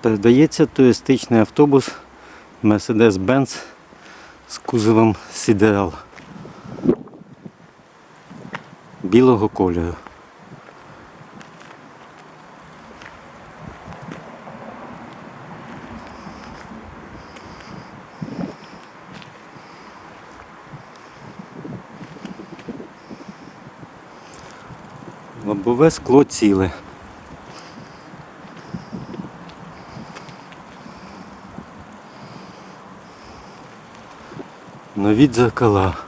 Передається туристичний автобус Mercedes-Benz з кузовом Сідерал білого кольору. Лобове скло ціле. Нові дзеркала.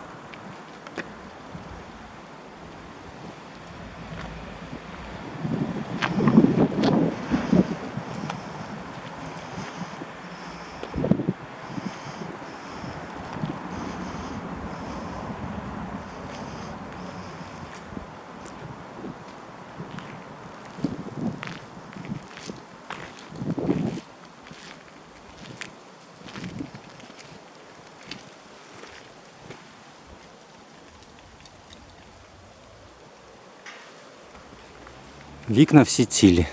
Вікна всі цілі.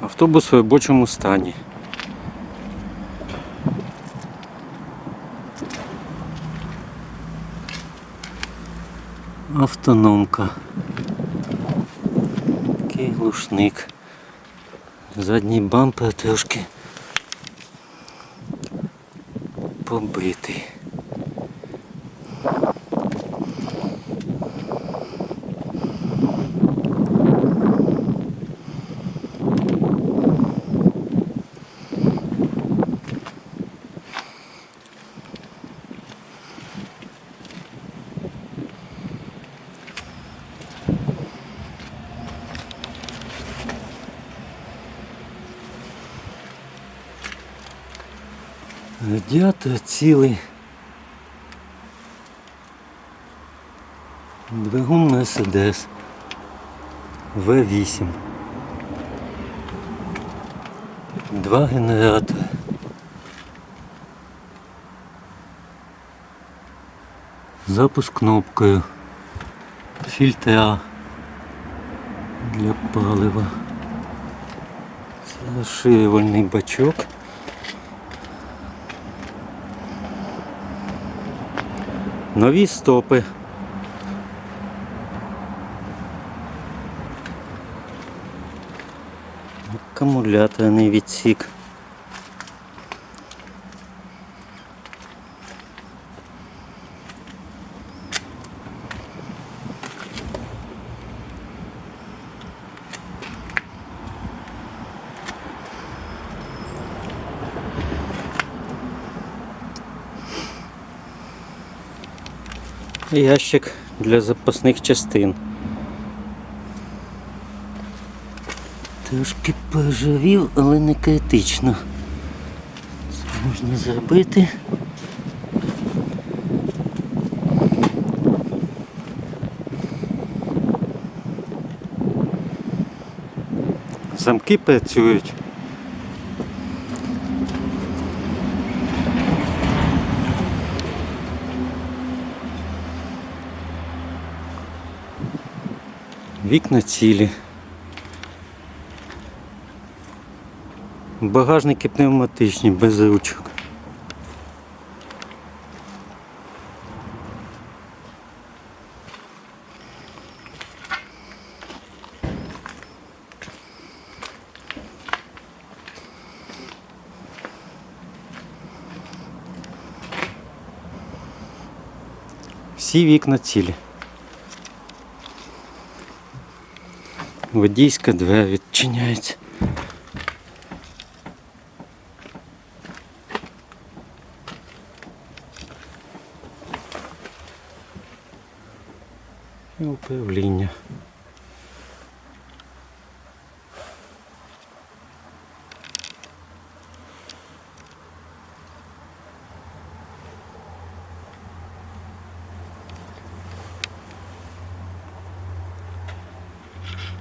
Автобус в робочому стані. Автономка. Такий глушник. Задній бампер трошки побитий. Радіатор цілий. Двигун Мерседес В8. Два генератори. Запуск кнопкою. Фільтра для палива. Це розширювальний бачок. Нові стопи. Акумуляторний відсік. Ящик для запасних частин. Трошки поживів, але не критично. Це можна зробити. Замки працюють. Вікна цілі. Багажники пневматичні, без ручок. Всі вікна цілі. Водійська двері відчиняється. І управління.